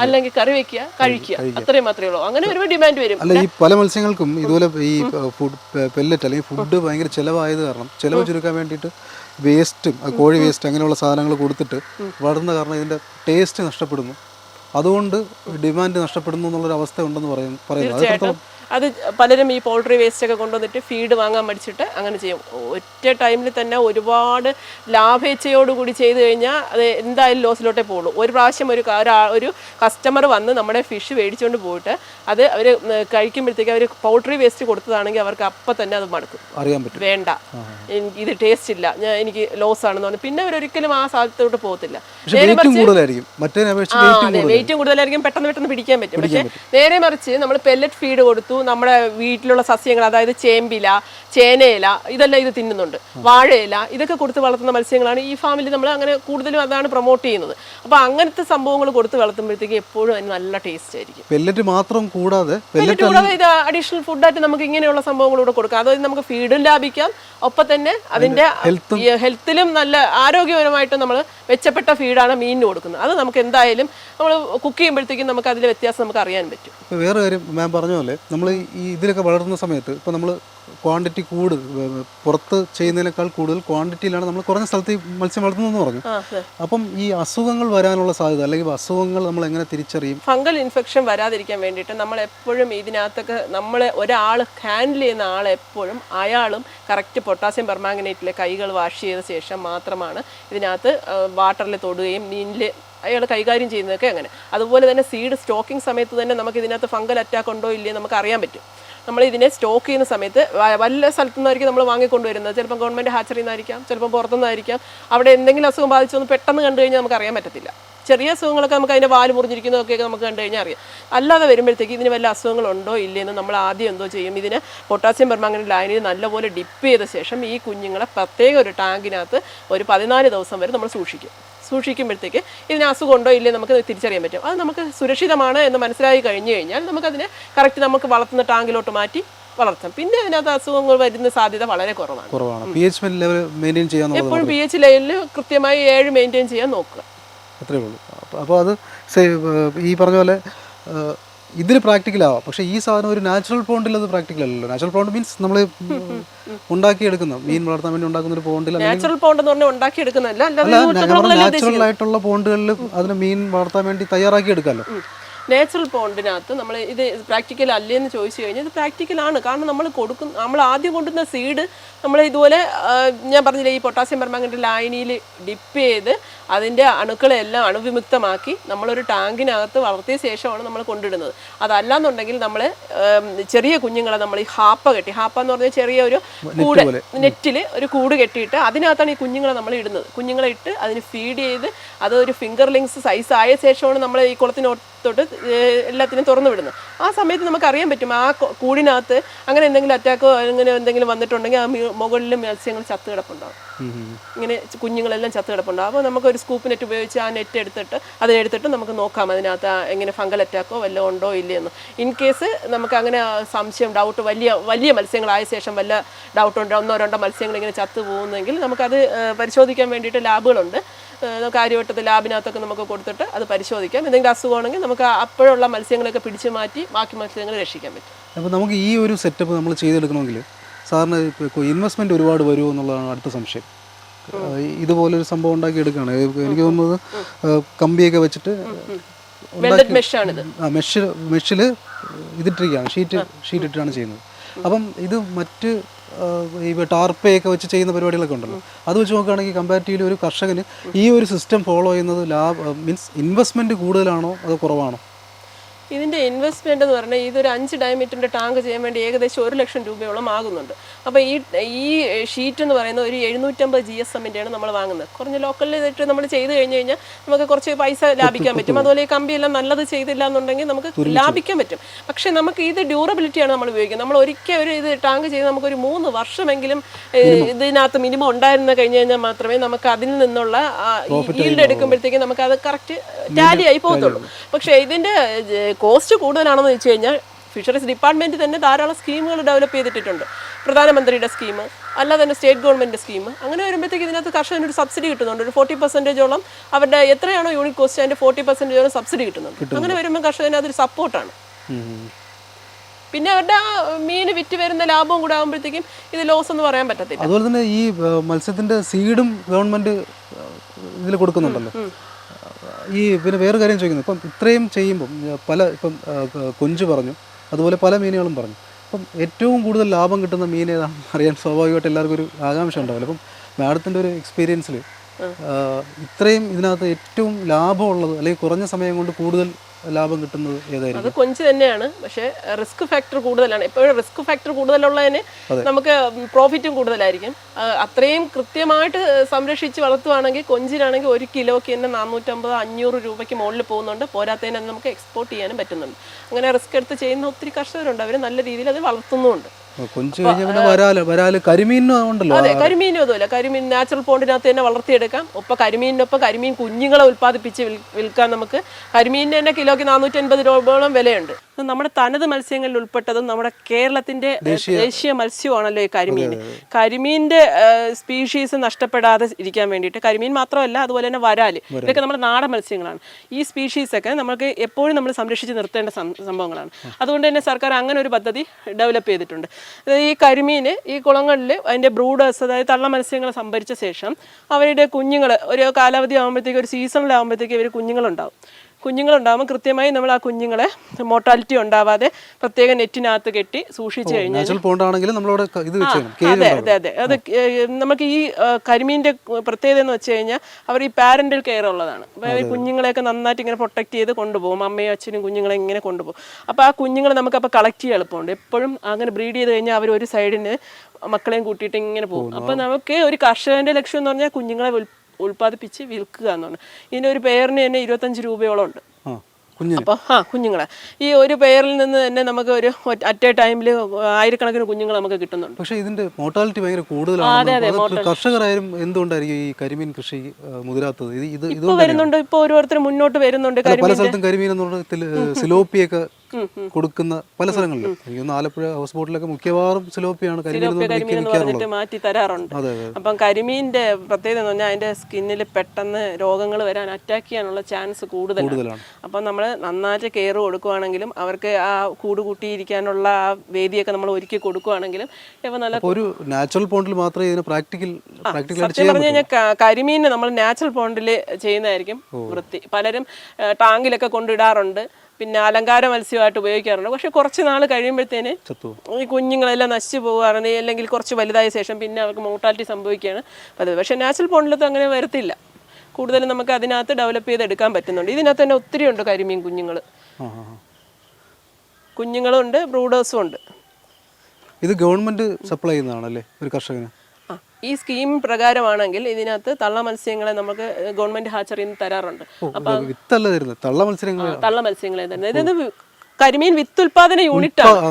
അല്ലെങ്കിൽ കറി വെക്കുക കഴിക്കുക. അത്രയും മാത്രമേ ഉള്ളൂ. അങ്ങനെ ഒരു ഡിമാൻഡ് വരും. അല്ല ഈ പല മത്സ്യങ്ങൾക്കും ഇതുപോലെ ഈ ഫുഡ് പെല്ലറ്റ് അല്ലെങ്കിൽ ഫുഡ് ഭയങ്കര ചിലവായത് കാരണം ചിലവ് ചുരുക്കാൻ വേണ്ടിയിട്ട് വേസ്റ്റും കോഴി വേസ്റ്റ് അങ്ങനെയുള്ള സാധനങ്ങൾ കൊടുത്തിട്ട് വളർന്ന കാരണം ഇതിന്റെ ടേസ്റ്റ് നഷ്ടപ്പെടുന്നു. അതുകൊണ്ട് ഡിമാൻഡ് നഷ്ടപ്പെടുന്നു എന്നുള്ളൊരു അവസ്ഥ ഉണ്ടെന്ന് പറയും പറയുന്നു. തീർച്ചയായിട്ടും. അത് പലരും ഈ പോൾട്രി വേസ്റ്റൊക്കെ കൊണ്ടുവന്നിട്ട് ഫീഡ് വാങ്ങാൻ മടിച്ചിട്ട് അങ്ങനെ ചെയ്യും. ഒറ്റ ടൈമിൽ തന്നെ ഒരുപാട് ലാഭേച്ഛയോടുകൂടി ചെയ്തു കഴിഞ്ഞാൽ അത് എന്തായാലും ലോസിലോട്ടേ പോകുള്ളൂ ഒരു പ്രാവശ്യം ഒരു ഒരു കസ്റ്റമർ വന്ന് നമ്മുടെ ഫിഷ് മേടിച്ചുകൊണ്ട് പോയിട്ട് അത് അവർ കഴിക്കുമ്പോഴത്തേക്ക് അവർ പൗൾട്രി വേസ്റ്റ് കൊടുത്തതാണെങ്കിൽ അവർക്ക് അപ്പം തന്നെ അത് മടുക്കും. അറിയാൻ പറ്റും. വേണ്ട. എനിക്ക് ഇത് ടേസ്റ്റ് ഇല്ല. ഞാൻ എനിക്ക് ലോസ് ആണെന്ന് പറഞ്ഞു. പിന്നെ അവരൊരിക്കലും ആ സ്ഥലത്തോട്ട് പോകത്തില്ല. ഏറ്റവും വെയിറ്റും കൂടുതലായിരിക്കും. പെട്ടെന്ന് പെട്ടെന്ന് പിടിക്കാൻ പറ്റും. പക്ഷേ നേരെ മറിച്ച് നമ്മൾ പെല്ലറ്റ് ഫീഡ് കൊടുത്തു. നമ്മുടെ വീട്ടിലുള്ള സസ്യങ്ങൾ അതായത് ചേമ്പില ചേനയില ഇതെല്ലാം ഇത് തിന്നുന്നുണ്ട്. വാഴയില ഇതൊക്കെ കൊടുത്ത് വളർത്തുന്ന മത്സ്യങ്ങളാണ് ഈ ഫാമിൽ നമ്മൾ അങ്ങനെ കൂടുതലും അതാണ് പ്രൊമോട്ട് ചെയ്യുന്നത്. അപ്പോൾ അങ്ങനത്തെ സംഭവങ്ങൾ കൊടുത്ത് വളർത്തുമ്പോഴത്തേക്ക് എപ്പോഴും അതിന് നല്ല ടേസ്റ്റ് ആയിരിക്കും. പെല്ലറ്റ് മാത്രം കൂടാതെ പെല്ലറ്റ് കൂടാതെ ഇത് അഡീഷണൽ ഫുഡായിട്ട് നമുക്ക് ഇങ്ങനെയുള്ള സംഭവങ്ങളൂടെ കൊടുക്കാം. അതായത് നമുക്ക് ഫീഡും ലാഭിക്കാം. ഒപ്പം തന്നെ അതിന്റെ ഹെൽത്തിലും നല്ല ആരോഗ്യപരമായിട്ടും നമ്മൾ മെച്ചപ്പെട്ട ഫീഡാണ് മീനിന് കൊടുക്കുന്നത്. അത് നമുക്ക് എന്തായാലും നമ്മൾ കുക്ക് ചെയ്യുമ്പോഴത്തേക്കും നമുക്ക് അതിലെ വ്യത്യാസം നമുക്ക് അറിയാൻ പറ്റും. വേറെ കാര്യം മാം പറഞ്ഞ പോലെ നമ്മൾ ഈ ഇതിലൊക്കെ വളർന്ന സമയത്ത് ഇപ്പോൾ നമ്മൾ ക്വാണ്ടിറ്റി കൂടുതൽ പുറത്ത് ചെയ്യുന്നതിനേക്കാൾ കൂടുതൽ ക്വാണ്ടിറ്റിയിലാണ് നമ്മൾ കുറഞ്ഞ സ്ഥലത്ത് മത്സ്യം വളർത്തുന്നതെന്ന് പറഞ്ഞു. അപ്പം ഈ അസുഖങ്ങൾ വരാനുള്ള സാധ്യത അല്ലെങ്കിൽ അസുഖങ്ങൾ നമ്മൾ എങ്ങനെ തിരിച്ചറിയും? ഫംഗൽ ഇൻഫെക്ഷൻ വരാതിരിക്കാൻ വേണ്ടിയിട്ട് നമ്മൾ എപ്പോഴും ഇതിനകത്തൊക്കെ നമ്മൾ ഒരാൾ ഹാൻഡിൽ ചെയ്യുന്ന ആൾ എപ്പോഴും അയാളും കറക്റ്റ് പൊട്ടാസ്യം പെർമാങ്കനേറ്റിലെ കൈകൾ വാഷ് ചെയ്ത ശേഷം മാത്രമാണ് ഇതിനകത്ത് വാട്ടറിൽ തൊടുകയും മീനിൽ അയാൾ കൈകാര്യം ചെയ്യുന്നതൊക്കെ അങ്ങനെ. അതുപോലെ തന്നെ സീഡ് സ്റ്റോക്കിംഗ് സമയത്ത് തന്നെ നമുക്ക് ഇതിനകത്ത് ഫംഗൽ അറ്റാക്ക് ഉണ്ടോ ഇല്ലയോ നമുക്ക് അറിയാൻ പറ്റും. നമ്മൾ ഇതിനെ സ്റ്റോക്ക് ചെയ്യുന്ന സമയത്ത് വല്ല സ്ഥലത്തു നിന്നായിരിക്കും നമ്മൾ വാങ്ങിക്കൊണ്ടുവരുന്നത്. ചിലപ്പോൾ ഗവൺമെന്റ് ഹാച്ചറിയിൽ നിന്നായിരിക്കാം ചിലപ്പോൾ പുറത്തുനിന്നായിരിക്കാം. അവിടെ എന്തെങ്കിലും അസുഖം ബാധിച്ചൊന്ന് പെട്ടെന്ന് കണ്ടു കഴിഞ്ഞാൽ നമുക്ക് അറിയാൻ പറ്റത്തില്ല. ചെറിയ അസുഖങ്ങളൊക്കെ നമുക്ക് അതിന്റെ വാൽ മുറിഞ്ഞിരിക്കുന്നതൊക്കെ നമുക്ക് കണ്ടു കഴിഞ്ഞാൽ അറിയാം. അല്ലാതെ വരുമ്പോഴത്തേക്ക് ഇതിന് വല്ല അസുഖങ്ങളുണ്ടോ ഇല്ലയെന്ന് നമ്മൾ ആദ്യം എന്തോ ചെയ്യും. ഇതിന് പൊട്ടാസ്യം പെർമാംഗനേറ്റ് ലൈനിൽ നല്ലപോലെ ഡിപ്പ് ചെയ്ത ശേഷം ഈ കുഞ്ഞുങ്ങളെ പ്രത്യേക ഒരു ടാങ്കിനകത്ത് ഒരു പതിനാല് ദിവസം വരെ നമ്മൾ സൂക്ഷിക്കും. സൂക്ഷിക്കുമ്പോഴത്തേക്ക് ഇതിന് അസുഖം ഉണ്ടോ ഇല്ലേ നമുക്ക് തിരിച്ചറിയാൻ പറ്റും. അത് നമുക്ക് സുരക്ഷിതമാണ് എന്ന് മനസ്സിലായി കഴിഞ്ഞു കഴിഞ്ഞാൽ നമുക്കതിനെ കറക്റ്റ് നമുക്ക് വളർത്തുന്ന ടാങ്കിലോട്ട് മാറ്റി വളർത്താം. പിന്നെ അതിനകത്ത് അസുഖങ്ങൾ വരുന്ന സാധ്യത വളരെ കുറവാണ്. കുറവാണ്. പി എച്ച് ലെവൽ മെയിന്റെയിൻ ചെയ്യാന്നുള്ളത് എപ്പോഴും പി എച്ച് ലെവലിൽ കൃത്യമായി ഏഴ് മെയിന്റെയിൻ ചെയ്യാൻ നോക്കുക. അത്രേ ഉള്ളൂ. അപ്പോൾ അത് ഈ പറഞ്ഞ പോലെ ഇതിന് പ്രാക്ടിക്കൽ ആവാം. പക്ഷേ ഈ സാധനം ഒരു നാച്ചുറൽ പോണ്ടിൽ അത് പ്രാക്ടിക്കൽ അല്ലല്ലോ. നാച്ചുറൽ പോണ്ട് മീൻസ് നമ്മൾ ഉണ്ടാക്കിയെടുക്കുന്ന. മീൻ വളർത്താൻ വേണ്ടി ഉണ്ടാക്കുന്ന ഒരു പോണ്ടിൽ നാച്ചുറൽ പോണ്ട് എന്ന് പറഞ്ഞാൽ ഉണ്ടാക്കിയെടുക്കുന്നതല്ല. നാച്ചുറൽ ആയിട്ടുള്ള പോണ്ടുകളിൽ അതിന് മീൻ വളർത്താൻ വേണ്ടി തയ്യാറാക്കി എടുക്കാമല്ലോ. നാച്ചുറൽ പോണ്ടിനകത്ത് നമ്മൾ ഇത് പ്രാക്ടിക്കൽ അല്ലേന്ന് ചോദിച്ചു കഴിഞ്ഞാൽ ഇത് പ്രാക്ടിക്കൽ ആണ്. കാരണം നമ്മൾ കൊടുക്കുന്ന നമ്മൾ ആദ്യം കൊണ്ടുവന്ന സീഡ് നമ്മൾ ഇതുപോലെ ഞാൻ പറഞ്ഞില്ലേ ഈ പൊട്ടാസ്യം പെർമാങ്കന്റെ ലായനിയിൽ ഡിപ്പ് ചെയ്ത് അതിന്റെ അണുക്കളെല്ലാം അണുവിമുക്തമാക്കി നമ്മളൊരു ടാങ്കിനകത്ത് വളർത്തിയ ശേഷമാണ് നമ്മൾ കൊണ്ടിടുന്നത്. അതല്ലാന്നുണ്ടെങ്കിൽ നമ്മൾ ചെറിയ കുഞ്ഞുങ്ങളെ നമ്മൾ ഈ ഹാപ്പ കെട്ടി ഹാപ്പ എന്ന് പറഞ്ഞാൽ ചെറിയ ഒരു കൂട് നെറ്റിൽ ഒരു കൂട് കെട്ടിയിട്ട് അതിനകത്താണ് ഈ കുഞ്ഞുങ്ങളെ നമ്മൾ ഇടുന്നത്. കുഞ്ഞുങ്ങളെ ഇട്ട് അതിന് ഫീഡ് ചെയ്ത് അത് ഒരു ഫിംഗർ ലിങ്സ് സൈസ് ആയ ശേഷമാണ് നമ്മൾ ഈ കുളത്തിനോട്ട് എല്ലാത്തിനും തുറന്നു വിടുന്നത് ആ സമയത്ത് നമുക്ക് അറിയാൻ പറ്റും ആ കൂടിനകത്ത് അങ്ങനെ എന്തെങ്കിലും അറ്റാക്കോ അങ്ങനെ എന്തെങ്കിലും വന്നിട്ടുണ്ടെങ്കിൽ ആ മുകളിൽ മത്സ്യങ്ങൾ ചത്ത് കിടപ്പുണ്ടാവും. ഇങ്ങനെ കുഞ്ഞുങ്ങളെല്ലാം ചത്ത് കിടപ്പുണ്ടാവും. അപ്പോൾ നമുക്ക് ഒരു സ്കൂപ്പ് നെറ്റ് ഉപയോഗിച്ച് ആ നെറ്റ് എടുത്തിട്ട് അതിനെടുത്തിട്ട് നമുക്ക് നോക്കാം അതിനകത്ത് എങ്ങനെ ഫംഗൽ അറ്റാക്കോ വല്ലതും ഉണ്ടോ ഇല്ലയെന്ന്. ഇൻ കേസ് നമുക്ക് അങ്ങനെ സംശയം ഡൗട്ട് വലിയ വലിയ മത്സ്യങ്ങളായ ശേഷം വല്ല ഡൗട്ട് ഉണ്ടോ ഒന്നോ രണ്ടോ മത്സ്യങ്ങൾ ഇങ്ങനെ ചത്ത് പോകുന്നെങ്കിൽ നമുക്കത് പരിശോധിക്കാൻ വേണ്ടിയിട്ട് ലാബുകളുണ്ട് ആ, നമുക്ക് കാര്യവട്ടത്ത് ലാബിനകത്തൊക്കെ നമുക്ക് കൊടുത്തിട്ട് അത് പരിശോധിക്കാം. എന്തെങ്കിലും അസുഖമാണെങ്കിൽ നമുക്ക് അപ്പോഴുള്ള മത്സ്യങ്ങളൊക്കെ പിടിച്ചു മാറ്റി ബാക്കി മത്സ്യങ്ങൾ രക്ഷിക്കാൻ പറ്റും. അപ്പോൾ നമുക്ക് ഈ ഒരു സെറ്റപ്പ് നമ്മൾ ചെയ്തെടുക്കണമെങ്കിൽ സാറിന് ഇപ്പോൾ ഇൻവെസ്റ്റ്മെന്റ് ഒരുപാട് വരുമോ എന്നുള്ളതാണ് അടുത്ത സംശയം. ഇതുപോലൊരു സംഭവം ഉണ്ടാക്കി എടുക്കുകയാണ്. എനിക്ക് തോന്നുന്നത് കമ്പിയൊക്കെ വെച്ചിട്ട് മെഷ് മെഷിൽ ഇതിട്ടിരിക്കുകയാണ്. ഷീറ്റ് ഷീറ്റ് ഇട്ടിട്ടാണ് ചെയ്യുന്നത്. അപ്പം ഇത് മറ്റ് ഈ ടാർപ്പയൊക്കെ വെച്ച് ചെയ്യുന്ന പരിപാടികളൊക്കെ ഉണ്ടല്ലോ. അത് വെച്ച് നോക്കുകയാണെങ്കിൽ കമ്പാരിറ്റീവ്ലി ഒരു കർഷകന് ഈ ഒരു സിസ്റ്റം ഫോളോ ചെയ്യുന്നത് ലാഭ മീൻസ് ഇൻവെസ്റ്റ്മെന്റ് കൂടുതലാണോ അതോ കുറവാണോ? ഇതിന്റെ ഇൻവെസ്റ്റ്മെന്റ് എന്ന് പറഞ്ഞാൽ ഇതൊരു അഞ്ച് ഡയമീറ്ററിന്റെ ടാങ്ക് ചെയ്യാൻ വേണ്ടി ഏകദേശം ഒരു ലക്ഷം രൂപയോളം ആകുന്നുണ്ട്. അപ്പോൾ ഈ ഈ ഷീറ്റ് എന്ന് പറയുന്നത് ഒരു എഴുന്നൂറ്റമ്പത് ജി എസ് എമ്മിന്റെയാണ് നമ്മൾ വാങ്ങുന്നത്. കുറഞ്ഞ ലോക്കലിൽ നമ്മൾ ചെയ്ത് കഴിഞ്ഞ് കഴിഞ്ഞാൽ നമുക്ക് കുറച്ച് പൈസ ലാഭിക്കാൻ പറ്റും. അതുപോലെ ഈ കമ്പിയെല്ലാം നല്ലത് ചെയ്തില്ല എന്നുണ്ടെങ്കിൽ നമുക്ക് ലാഭിക്കാൻ പറ്റും. പക്ഷേ നമുക്ക് ഇത് ഡ്യൂറബിലിറ്റിയാണ് നമ്മൾ ഉപയോഗിക്കുന്നത്. നമ്മൾ ഒരിക്കൽ ഒരു ഇത് ടാങ്ക് ചെയ്ത് നമുക്കൊരു മൂന്ന് വർഷമെങ്കിലും ഇതിനകത്ത് മിനിമം ഉണ്ടായിരുന്ന കഴിഞ്ഞ് കഴിഞ്ഞാൽ മാത്രമേ നമുക്ക് അതിൽ നിന്നുള്ള ഈൽഡ് എടുക്കുമ്പോഴത്തേക്ക് നമുക്ക് അത് കറക്റ്റ് ടാലി ആയി പോകത്തുള്ളൂ. പക്ഷേ ഇതിന്റെ കോസ്റ്റ് കൂടുതലാണെന്ന് വെച്ച് കഴിഞ്ഞാൽ ഫിഷറീസ് ഡിപ്പാർട്ട്മെന്റ് തന്നെ ധാരാളം സ്കീമുകൾ ഡെവലപ്പ് ചെയ്തിട്ടുണ്ട് പ്രധാനമന്ത്രിയുടെ സ്കീം അല്ലാതെ തന്നെ സ്റ്റേറ്റ് ഗവൺമെന്റ് സ്കീം അങ്ങനെ വരുമ്പോഴത്തേക്ക് ഇതിനകത്ത് കർഷകന് ഒരു സബ്സിഡി കിട്ടുന്നുണ്ട്. ഒരു ഫോർട്ടി പെർസെന്റേജോളം അവരുടെ എത്രയാണോ യൂണിറ്റ് കോസ്റ്റ് അതിന്റെ ഫോർട്ടി പെർസെന്റേജോളം സബ്സിഡി കിട്ടുന്നുണ്ട്. അങ്ങനെ വരുമ്പോൾ കർഷകന് അതൊരു സപ്പോർട്ടാണ് പിന്നെ അവരുടെ ആ മീൻ വിറ്റ് വരുന്ന ലാഭവും കൂടെ ആകുമ്പോഴത്തേക്കും ഇത് ലോസ് എന്ന് പറയാൻ പറ്റത്തില്ല. അതുപോലെ തന്നെ ഈ മത്സ്യത്തിന്റെ സീഡും ഗവൺമെന്റ് ഇതിൽ കൊടുക്കുന്നുണ്ടല്ലോ. ഈ പിന്നെ വേറെ കാര്യം ചോദിക്കുന്നത് ഇപ്പം ഇത്രയും ചെയ്യുമ്പം പല ഇപ്പം കൊഞ്ച് പറഞ്ഞു അതുപോലെ പല മീനുകളും പറഞ്ഞു. അപ്പം ഏറ്റവും കൂടുതൽ ലാഭം കിട്ടുന്ന മീൻ ഏതാണെന്ന് അറിയാൻ സ്വാഭാവികമായിട്ട് എല്ലാവർക്കും ഒരു ആകാംക്ഷ ഉണ്ടാവില്ല. അപ്പം മാഡത്തിന്റെ ഒരു എക്സ്പീരിയൻസിൽ ഇത്രയും ഇതിനകത്ത് ഏറ്റവും ലാഭമുള്ളത് അല്ലെങ്കിൽ കുറഞ്ഞ സമയം കൊണ്ട് കൂടുതൽ ലാഭം കിട്ടുന്നത് ഏതായിരുന്നു അത് കൊഞ്ച് തന്നെയാണ്. പക്ഷേ റിസ്ക് ഫാക്ടർ കൂടുതലാണ്. എപ്പോഴും റിസ്ക് ഫാക്ടർ കൂടുതലുള്ളതിന് നമുക്ക് പ്രോഫിറ്റും കൂടുതലായിരിക്കും. അത്രയും കൃത്യമായിട്ട് സംരക്ഷിച്ച് വളർത്തുവാണെങ്കിൽ കൊഞ്ചിനാണെങ്കിൽ ഒരു കിലോയ്ക്ക് തന്നെ നാനൂറ്റമ്പത് അഞ്ഞൂറ് രൂപയ്ക്ക് മുകളിൽ പോകുന്നുണ്ട്. പോരാത്തതിന് നമുക്ക് എക്സ്പോർട്ട് ചെയ്യാനും പറ്റുന്നുണ്ട്. അങ്ങനെ റിസ്ക് എടുത്ത് ചെയ്യുന്ന ഒത്തിരി കർഷകരുണ്ട്. അവർ നല്ല രീതിയിൽ അത് വളർത്തുന്നുമുണ്ട് കൊഞ്ച് കഴിഞ്ഞാൽ പിന്നെ വരാൽ. വരാൽ കരിമീനും ഉണ്ടല്ലോ അതെ കരിമീനും അതുമല്ല കരിമീൻ നാച്ചുറൽ പോണ്ടിനകത്ത് തന്നെ വളർത്തിയെടുക്കാം. ഒപ്പം കരിമീനിനൊപ്പം കരിമീൻ കുഞ്ഞുങ്ങളെ ഉൽപ്പാദിപ്പിച്ച് വിൽ- വിൽക്കാൻ നമുക്ക്. കരിമീനിന് തന്നെ കിലോയ്ക്ക് നാനൂറ്റി അൻപത് രൂപയോളം വിലയുണ്ട്. നമ്മുടെ തനത് മത്സ്യങ്ങളിൽ ഉൾപ്പെട്ടതും നമ്മുടെ കേരളത്തിന്റെ ദേശീയ മത്സ്യമാണല്ലോ ഈ കരിമീൻ. കരിമീന്റെ സ്പീഷീസ് നഷ്ടപ്പെടാതെ ഇരിക്കാൻ വേണ്ടിയിട്ട് കരിമീൻ മാത്രമല്ല അതുപോലെ തന്നെ വരാൽ. ഇതൊക്കെ നമ്മുടെ നാടൻ മത്സ്യങ്ങളാണ്. ഈ സ്പീഷീസ് ഒക്കെ നമുക്ക് എപ്പോഴും നമ്മൾ സംരക്ഷിച്ച് നിർത്തേണ്ട സംഭവങ്ങളാണ്. അതുകൊണ്ട് തന്നെ സർക്കാർ അങ്ങനെ ഒരു പദ്ധതി ഡെവലപ്പ് ചെയ്തിട്ടുണ്ട്. ഈ കരിമീൻ ഈ കുളങ്ങളിൽ അതിന്റെ ബ്രൂഡേഴ്സ് അതായത് തള്ള മത്സ്യങ്ങളെ സംഭരിച്ച ശേഷം അവരുടെ കുഞ്ഞുങ്ങൾ ഒരു കാലാവധി ആകുമ്പോഴത്തേക്ക് ഒരു സീസണിലാകുമ്പോഴത്തേക്ക് ഇവർ കുഞ്ഞുങ്ങളുണ്ടാവും. കുഞ്ഞുങ്ങളുണ്ടാകുമ്പോൾ കൃത്യമായി നമ്മൾ ആ കുഞ്ഞുങ്ങളെ മോർട്ടാലിറ്റി ഉണ്ടാവാതെ പ്രത്യേക നെറ്റിനകത്ത് കെട്ടി സൂക്ഷിച്ചു കഴിഞ്ഞാൽ അതെ അതെ അതെ. അത് നമുക്ക് ഈ കരിമീന്റെ പ്രത്യേകത എന്ന് വെച്ച് കഴിഞ്ഞാൽ അവർ ഈ പാരന്റൽ കെയർ ഉള്ളതാണ്. അപ്പോൾ ഈ കുഞ്ഞുങ്ങളെയൊക്കെ നന്നായിട്ട് ഇങ്ങനെ പ്രൊട്ടക്ട് ചെയ്ത് കൊണ്ടുപോകും. അമ്മയും അച്ഛനും കുഞ്ഞുങ്ങളെ ഇങ്ങനെ കൊണ്ടുപോകും. അപ്പോൾ ആ കുഞ്ഞുങ്ങളെ നമുക്കപ്പോൾ കളക്ട് ചെയ്യാൻ എളുപ്പമുണ്ട്. എപ്പോഴും അങ്ങനെ ബ്രീഡ് ചെയ്ത് കഴിഞ്ഞാൽ അവർ ഒരു സൈഡിന് മക്കളെയും കൂട്ടിയിട്ട് ഇങ്ങനെ പോകും. അപ്പോൾ നമുക്ക് ഒരു കർഷകന്റെ ലക്ഷ്യം എന്ന് പറഞ്ഞാൽ കുഞ്ഞുങ്ങളെ ഉൽപ്പാദിപ്പിച്ച് വിൽക്കുക എന്നാണ് ഇതിന്റെ ഒരു പേരിന് തന്നെ ഇരുപത്തഞ്ച് രൂപയോളം ഉണ്ട്. അപ്പോൾ ആ കുഞ്ഞുങ്ങളെ. ഈ ഒരു പേരിൽ നിന്ന് തന്നെ നമുക്ക് ഒരു അറ്റ് എ ടൈമിൽ ആയിരക്കണക്കിന് കുഞ്ഞുങ്ങൾ നമുക്ക് കിട്ടുന്നുണ്ട്. പക്ഷേ ഇതിന്റെ മോർട്ടാലിറ്റി ഭയങ്കര കൂടുതലാണ് കർഷകരായാലും എന്തുകൊണ്ടായിരിക്കും ഈ കരിമീൻ കൃഷി മുതിരാത്തത്? ഇത് ഇപ്പോൾ വരുന്നുണ്ട് ഇപ്പോൾ ഓരോരുത്തർ മുന്നോട്ട് വരുന്നുണ്ട് പല സ്ഥലത്തും കരിമീൻ എന്ന് പറഞ്ഞാൽ സിലോപ്പിയൊക്കെ കൊടുക്കുന്ന പല സ്ഥലങ്ങളിലും. എനിക്ക് ആലപ്പുഴ ഹൗസ് ബോട്ടിലൊക്കെ മിക്കവാറും സിലോപ്പിയാണ് കരിമീൻ മാറ്റി തരാറുണ്ട്. അപ്പം കരിമീന്റെ പ്രത്യേകത എന്ന് പറഞ്ഞാൽ അതിന്റെ സ്കിന്നിൽ പെട്ടെന്ന് രോഗങ്ങൾ വരാൻ അറ്റാക്ക് ചെയ്യാനുള്ള ചാൻസ് കൂടുതലാണ്. കൂടുതലാണ്. അപ്പം നമ്മൾ നന്നായിട്ട് കെയർ കൊടുക്കുവാണെങ്കിലും അവർക്ക് ആ കൂട് കൂട്ടിയിരിക്കാനുള്ള ആ വേദിയൊക്കെ നമ്മൾ ഒരുക്കി കൊടുക്കുവാണെങ്കിലും ഇപ്പം നല്ല ഒരു നാച്ചുറൽ പോണ്ടിൽ മാത്രമേ ഇതിന് പ്രാക്ടിക്കൽ സത്യം പറഞ്ഞു കഴിഞ്ഞാൽ ക- നമ്മൾ നാച്ചുറൽ പോണ്ടിൽ ചെയ്യുന്നതായിരിക്കും വൃത്തി. പലരും ടാങ്കിലൊക്കെ കൊണ്ടിടാറുണ്ട്. പിന്നെ അലങ്കാര മത്സ്യമായിട്ട് ഉപയോഗിക്കാറുണ്ട്. പക്ഷെ കുറച്ച് നാൾ കഴിയുമ്പോഴത്തേന് ഈ കുഞ്ഞുങ്ങളെല്ലാം നശിച്ചു പോവുകയാണ്. അല്ലെങ്കിൽ കുറച്ച് വലുതായ ശേഷം പിന്നെ അവർക്ക് മോർട്ടാലിറ്റി സംഭവിക്കുകയാണ്. പതിവ് പക്ഷേ നാച്ചുറൽ പോണ്ടിലത്ത് അങ്ങനെ വരത്തില്ല. കൂടുതലും നമുക്ക് അതിനകത്ത് ഡെവലപ്പ് ചെയ്തെടുക്കാൻ പറ്റുന്നുണ്ട്. ഇതിനകത്ത് തന്നെ ഒത്തിരി ഉണ്ട് കരിമീൻ കുഞ്ഞുങ്ങൾ കുഞ്ഞുങ്ങളും. ആ. ബ്രൂഡേഴ്സും ഉണ്ട്. ഇത് ഗവൺമെന്റ് സപ്ലൈ ചെയ്യുന്നതാണല്ലേ ഒരു കർഷകന്? ഈ സ്കീം പ്രകാരമാണെങ്കിൽ ഇതിനകത്ത് തള്ള മത്സ്യങ്ങളെ നമുക്ക് ഗവൺമെന്റ് ഹാച്ചറിയിൽ നിന്ന് തരാറുണ്ട്. അപ്പൊ തള്ള മത്സ്യങ്ങളെ തള്ള മത്സ്യങ്ങളെ തരുന്നത്. ഇതൊന്ന് കരിമീൻ വിത്ത് ഉൽപാദന യൂണിറ്റ് ആണ്.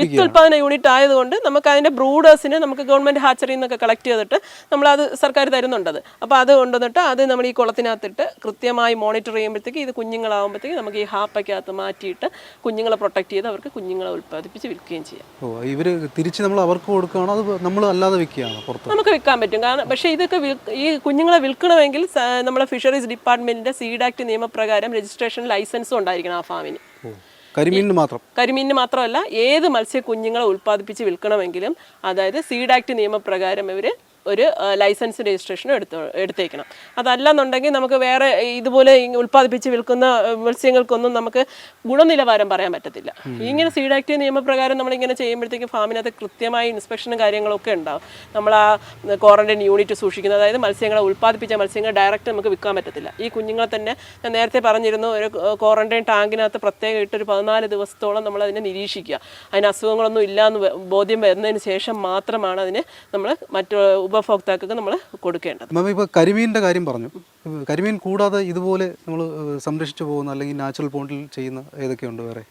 വിത്ത് ഉൽപാദന യൂണിറ്റ് ആയതുകൊണ്ട് നമുക്ക് അതിന്റെ ബ്രൂഡേഴ്സിന് നമുക്ക് ഗവൺമെന്റ് ഹാച്ചറിയിൽ നിന്നൊക്കെ കളക്ട് ചെയ്തിട്ട് നമ്മൾ അത് സർക്കാർ തരുന്നുണ്ടത്. അപ്പോൾ അത് കൊണ്ടുവന്നിട്ട് അത് നമ്മൾ ഈ കുളത്തിനകത്തിട്ട് കൃത്യമായി മോണിറ്റർ ചെയ്യുമ്പോഴത്തേക്ക് ഇത് കുഞ്ഞുങ്ങളാകുമ്പോഴത്തേക്ക് നമുക്ക് ഈ ഹാപ്പയ്ക്കകത്ത് മാറ്റിയിട്ട് കുഞ്ഞുങ്ങളെ പ്രൊട്ടക്ട് ചെയ്ത് അവർക്ക് കുഞ്ഞുങ്ങളെ ഉൽപ്പാദിപ്പിച്ച് വിൽക്കുകയും ചെയ്യാം. ഓ ഇവർ തിരിച്ച് നമ്മൾ അവർക്ക് കൊടുക്കുകയാണോ? അത് നമ്മൾ അല്ലാതെ വിൽക്കുകയാണോ പുറത്ത്? നമുക്ക് വിൽക്കാൻ പറ്റും. കാരണം പക്ഷേ ഇതൊക്കെ ഈ കുഞ്ഞുങ്ങളെ വിൽക്കണമെങ്കിൽ നമ്മുടെ ഫിഷറീസ് ഡിപ്പാർട്ട്മെന്റിന്റെ സീഡ് ആക്ട് നിയമപ്രകാരം രജിസ്ട്രേഷൻ ലൈസൻസും ഉണ്ടായിരിക്കണം ആ ഫാമിന് കരിമീനിന് മാത്രം. കരിമീനിന് മാത്രമല്ല ഏത് മത്സ്യ കുഞ്ഞുങ്ങളെ ഉൽപ്പാദിപ്പിച്ച് വിൽക്കണമെങ്കിലും അതായത് സീഡ് ആക്ട് നിയമപ്രകാരം ഇവർ ഒരു ലൈസൻസ് രജിസ്ട്രേഷൻ എടുത്ത് എടുത്തേക്കണം. അതല്ലെന്നുണ്ടെങ്കിൽ നമുക്ക് വേറെ ഇതുപോലെ ഉൽപ്പാദിപ്പിച്ച് വിൽക്കുന്ന മത്സ്യങ്ങൾക്കൊന്നും നമുക്ക് ഗുണനിലവാരം പറയാൻ പറ്റത്തില്ല. ഇങ്ങനെ സീഡ് ആക്ട് നിയമപ്രകാരം നമ്മളിങ്ങനെ ചെയ്യുമ്പോഴത്തേക്കും ഫാമിനകത്ത് കൃത്യമായ ഇൻസ്പെക്ഷനും കാര്യങ്ങളൊക്കെ ഉണ്ടാവും. നമ്മൾ ആ ക്വാറന്റൈൻ യൂണിറ്റ് സൂക്ഷിക്കുന്നത് അതായത് മത്സ്യങ്ങളെ ഉൽപ്പാദിപ്പിച്ച മത്സ്യങ്ങൾ ഡയറക്റ്റ് നമുക്ക് വിൽക്കാൻ പറ്റത്തില്ല. ഈ കുഞ്ഞുങ്ങളെ തന്നെ ഞാൻ നേരത്തെ പറഞ്ഞിരുന്നു ഒരു ക്വാറന്റൈൻ ടാങ്കിനകത്ത് പ്രത്യേകം ഇട്ടൊരു പതിനാല് ദിവസത്തോളം നമ്മൾ അതിനെ നിരീക്ഷിക്കുക. അതിന് അസുഖങ്ങളൊന്നും ഇല്ല എന്ന് ബോധ്യം വരുന്നതിന് ശേഷം മാത്രമാണ് അതിന് നമ്മൾ മറ്റു ഉപഭോക്താക്കൾക്ക് നമ്മൾ കൊടുക്കേണ്ടത്. മാം ഇപ്പോൾ കരിമീനിന്റെ കാര്യം പറഞ്ഞു. കരിമീൻ കൂടാതെ ഇതുപോലെ നമ്മൾ സംരക്ഷിച്ചു പോകുന്ന അല്ലെങ്കിൽ നാച്ചുറൽ പോണ്ടിൽ ചെയ്യുന്ന ഏതൊക്കെയുണ്ട് വേറെ?